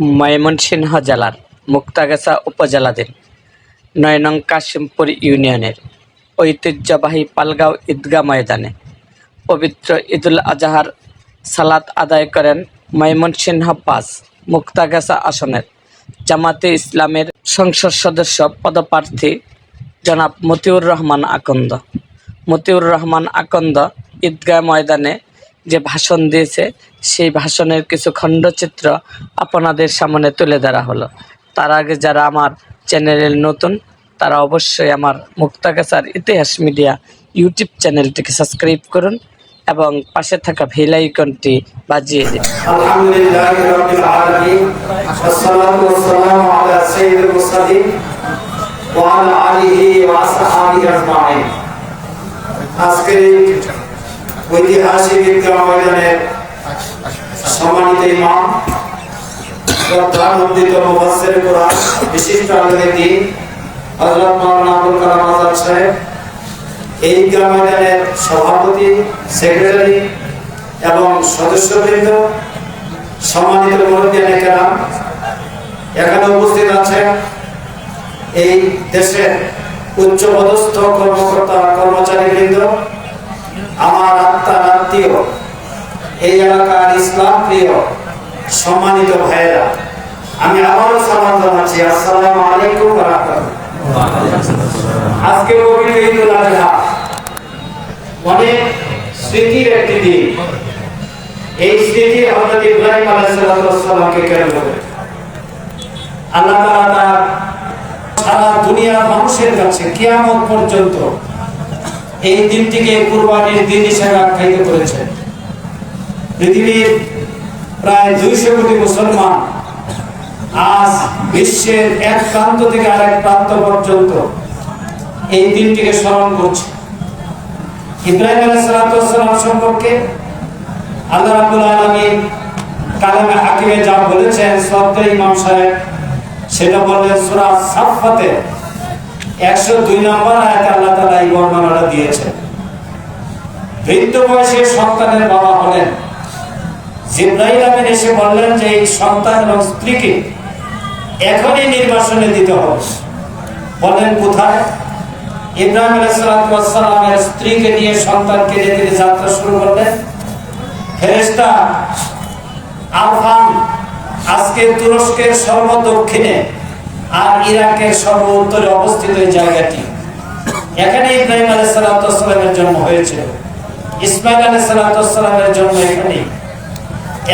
ময়মনসিংহ জেলার মুক্তাগাছা উপজেলাধীন নয় নং কাশিমপুর ইউনিয়নের ঐতিহ্যবাহী পালগাঁও ঈদগাহ ময়দানে পবিত্র ঈদুল আজহার সালাত আদায় করেন ময়মনসিংহ পাঁচ মুক্তাগাছা আসনের জামাতে ইসলামের সংসদ সদস্য পদপ্রার্থী জনাব মতিউর রহমান আকন্দ। মতিউর রহমান আকন্দ ঈদগাহ ময়দানে যে ভাষণ দিয়েছে, সেই ভাষণের কিছু খণ্ডচিত্র আপনাদের সামনে তুলে ধরা হলো। তার আগে যারা আমার চ্যানেলের নতুন, তারা অবশ্যই আমার মুক্তাগাছার ইতিহাস মিডিয়া ইউটিউব চ্যানেলটিকে সাবস্ক্রাইব করুন এবং পাশে থাকা ভেল আইকনটি বাজিয়ে দিন। আজকে ঐতিহাসিক ঈদগাহ সম্মানিত ইমাম বিশিষ্ট এই ঈদগাহ সভাপতি, সেক্রেটারি এবং সদস্যবৃন্দ, সম্মানিত মুরব্বিয়ানে উপস্থিত আছেন এই দেশের উচ্চপদস্থ কর্মকর্তা, কর্মচারীবৃন্দ আমার আত্মার আত্মীয়। এই এলাকার ইসলাম প্রিয়, সম্মানিত ভাইয়েরা, আমি আবারও সালাম জানাচ্ছি। আসসালামু আলাইকুম আজকে পবিত্র আজহা। অনেক স্মৃতির একটি দিন। এই স্মৃতি হযরত ইব্রাহিম আলাইহিস কেন্দ্র করে আল্লাহ সারা দুনিয়ার মানুষের কাছে কিয়ামত পর্যন্ত এই দিনটিকে কুরবানির দিন হিসেবে আখ্যায়িত করেছেন পৃথিবীর প্রায় দুইশো কোটি মুসলমান আজ বিশ্বের এক প্রান্ত থেকে আরেক প্রান্ত পর্যন্ত এই দিনটিকে স্মরণ করছে। ইব্রাহিম আলাইহিস সালাম সম্পর্কে আল্লাহ রাব্বুল আলামিন কালামে হাকিমে যা বলেছেন সদ্য ইমাম সাহেব, সেটা বললেন সূরা সাফফাতে 102 নম্বর আয়াতে আল্লাহ তাআলা এই বর্ণনাটা বৃদ্ধ বয়সে সন্তানের বাবা হলেন। জিব্রাইল আমিন এসে বললেন যে, এই সন্তান এবং স্ত্রীকে এখনই নির্বাসনে দিতে হবে। কোথায়? ইব্রাহিম আলাইহিস সালামের স্ত্রীকে নিয়ে সন্তানকে নিয়ে তিনি যাত্রা শুরু করলেন। ফেরেশতা আফগান আজকে তুরস্কের সর্বদক্ষিণে আর ইরাকের সর্ব উত্তরে অবস্থিত এই জায়গাটি। এখানে ইব্রাহিম আলাইসালামের জন্ম হয়েছিল। ইসমাইল আলাইসালামের জন্ম এখানে।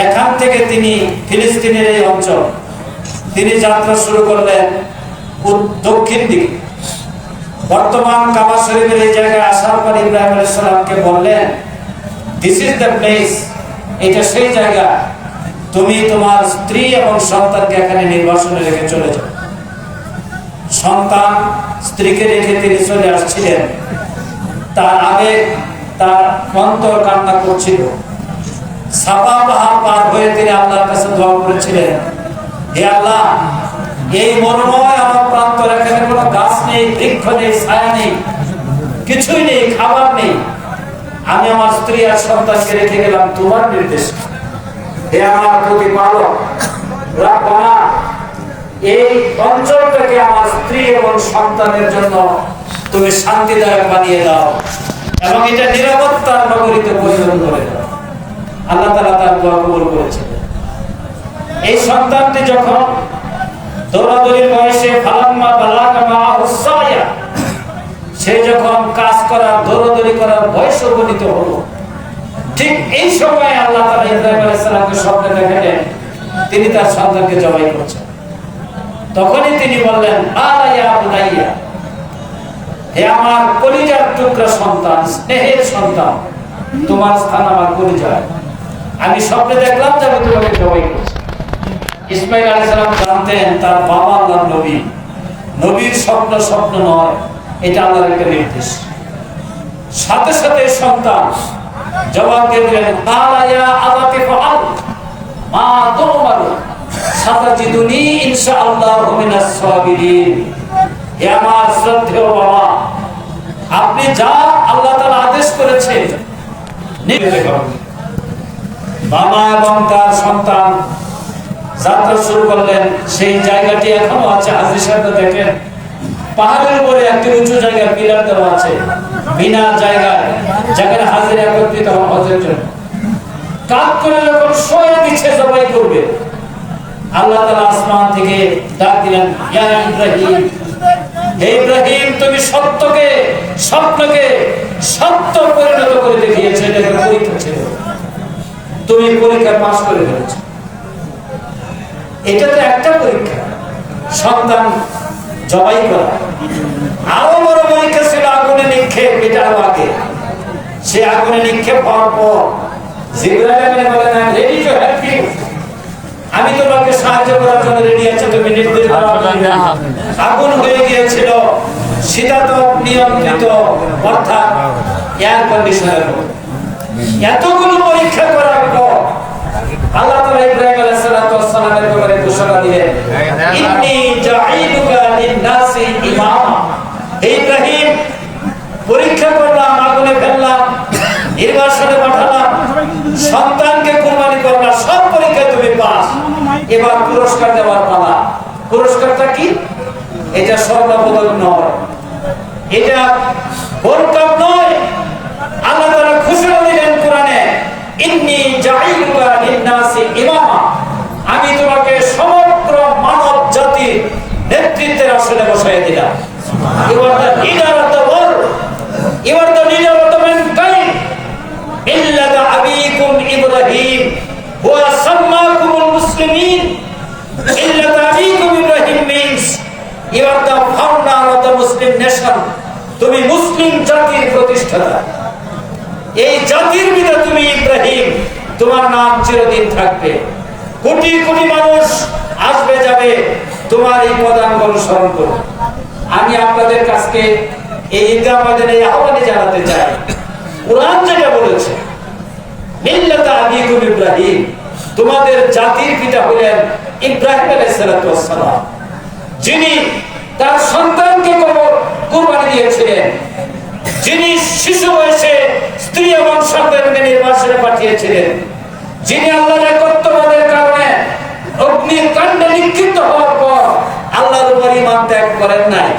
এখান থেকে তিনি ফিলিস্তিনের এই অঞ্চল। তিনি যাত্রা শুরু করলেন দক্ষিণ দিকে। বর্তমান কাবা শরীফের এই জায়গায় আসার পর ইব্রাহিম আলাইসালামকে বললেন দিস ইজ দ্য প্লেস এটা সেই জায়গা। তুমি তোমার স্ত্রী এবং সন্তানকে এখানে নির্বাসনে রেখে চলে যাও। সন্তান স্ত্রীকে রেখে তিনি চলে আসছিলেন। তার আবেগ তার অন্তর কান্না করছিল। সাপা পাহাড় পার হয়ে তিনি আল্লাহর কাছে করেছিলেন, হে আল্লাহ, এই আমার এখানে কোনো গাছ নেই, বৃক্ষ নেই, ছায়া নেই, কিছুই নেই, খাবার নেই। আমি আমার স্ত্রী আর সন্তানকে রেখে গেলাম, তোমার নির্দেশ। হে আমার প্রতিপালক এই আমার স্ত্রী এবং সন্তানের জন্য তুমি শান্তিদায়ক বানিয়ে দাও এবং এটা নিরাপত্তার নগরীতে পরিণত করে দাও। আল্লাহ তালা তার দোয়া কবুল এই সন্তানটি যখন দৌড়াদৌড়ির বয়সে ফালাম্মা সে যখন কাজ করার, দৌড়াদৌড়ি করার বয়স উপনীত ঠিক এই সময় আল্লাহ তাআলা ইব্রাহিম স্বপ্নে তিনি তার সন্তানকে জবাই করছেন। তখনই তিনি বললেন আমার কলিজার টুকরা সন্তান, স্নেহের সন্তান, তোমার স্থান আমার আমি স্বপ্নে দেখলাম যে আমি তোমাকে জবাই করছি। ইসমাইল জানতেন তার বাবা আল্লাহর নবী। নবীর স্বপ্ন স্বপ্ন নয়, এটা আল্লাহর একটা নির্দেশ। সাথে সাথে সন্তান জবাব দিয়ে দিলেন "কালা ইয়া আবাতি মা তুমারু সাতাজিদুনি ইনশাআল্লাহু মিনাস সাবিরিন। হে আমার শ্রদ্ধেয় বাবা, আপনি যা আল্লাহ তাআলা আদেশ করেছেন বাবা এবং তার সন্তান যাত্রা শুরু করলেন, সেই জায়গাটি এখনও আছে হাজির সাহেব দেখেন। পাহাড়ের উপরে একটি উঁচু জায়গায় পিলার দেওয়া আছে বিনা জায়গায়, যেখানে হাজির একত্রিত হন হজের জন্য কাজ করে যখন শোয়া দিচ্ছে সবাই করবে। আল্লাহ তাআলা আসমান থেকে ডাক দিলেন, ইয়া ইব্রাহিম, হে ইব্রাহিম, তুমি সত্যকে, স্বপ্নকে সত্য পরিণত করে দেখিয়েছে, এটা পরীক্ষা ছিল তুমি পরীক্ষা পাস করে ফেলেছো। এটা তো একটা পরীক্ষা। সন্তান জবাই করা। আরও বড় পরীক্ষা ছিল আগুনে নিক্ষেপ, এটা আরও আগে। সে আগুনে নিক্ষেপ হওয়ার পর জিবরাইল আমিন বলেন রেডি টু ইউ আমি তোমাকে সাহায্য করার জন্য রেডি আছি, তুমি নির্দেশ আগুন হয়ে গিয়েছিল। শীতাতপ নিয়ন্ত্রিত, অর্থাৎ এয়ার কন্ডিশনার এতগুলো পরীক্ষা করার পর আল্লাহ তাআলা ইব্রাহিম ওয়াস সালামের ব্যাপারে ঘোষণা দিলেন, ইন্নী জাঈলুকা লিন-নাসি ইমামা হে ইব্রাহিম পরীক্ষা করলাম আগুনে ফেললাম নির্বাসনে পাঠালাম সন্তানকে কুরবানি করলাম সব পরীক্ষায় তুমি পাস এবার পুরস্কার দেওয়ার পালা। পুরস্কারটা কি? এটা স্বর্ণপদক নয়। এটা বরকত নয়। আল্লাহ তাআলা ঘোষণা দিলেন কোরআনে ইন্নি জাইলুকা লিন-নাসি ইমামা। আমি তোমাকে সমগ্র মানব জাতির নেতৃত্বের আসনে বসাই দিলাম। You are the leader of the world you are leader of the mankind ইল্লা দা আবিকুম ইব্রাহিম হুয়া সাম Muslimin illa ta'likum Ibrahim means you are the founder of the Muslim nation তুমি মুসলিম জাতির প্রতিষ্ঠাতা। এই জাতির পিতা তুমি ইব্রাহিম। তোমার নাম চিরদিন থাকবে। কোটি কোটি মানুষ আসবে যাবে তোমার এই পদাঙ্গ অনুসরণ করবে আমি আপনাদের কাছকে এই ঈদগাহ এই আহ্বানে জানাতে চাই। কোরআন যেটা বলেছে মিল্লাত আবিকুম ইব্রাহিম তোমাদের জাতির পিতা হলেন ইব্রাহিম আলাইহিস সালাতু ওয়াস সালাম। যিনি তার সন্তানকে কুরবানি দিয়েছিলেন। যিনি শিশু বয়সে স্ত্রী এবং সন্তানকে নির্বাসনে পাঠিয়েছিলেন। যিনি আল্লাহর একত্ববাদের কারণে অগ্নির কাণ্ডে নিক্ষিপ্ত হওয়ার পর আল্লাহর উপর ইমান ত্যাগ করেন নাই।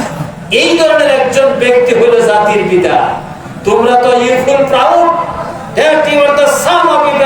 এই ধরনের একজন ব্যক্তি হলো জাতির পিতা। তোমরা তো ইউ ফুল প্রাউড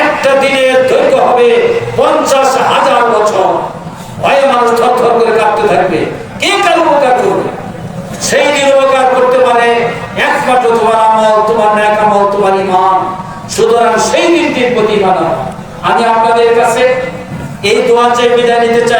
একটা দিনের দৈর্ঘ্য হবে পঞ্চাশ হাজার বছর। ভয়ে মানুষ থর থর করে কাঁপতে থাকবে। কে কেন উপকার করবে? সেই দিন উপকার করতে পারে একমাত্র তোমার আমল, তোমার ন্যাক আমল, তোমার ইমান সুতরাং সেই দিনটির প্রতি আমি আপনাদের কাছে এই দোয়া চাই বিদায় নিতে চাই।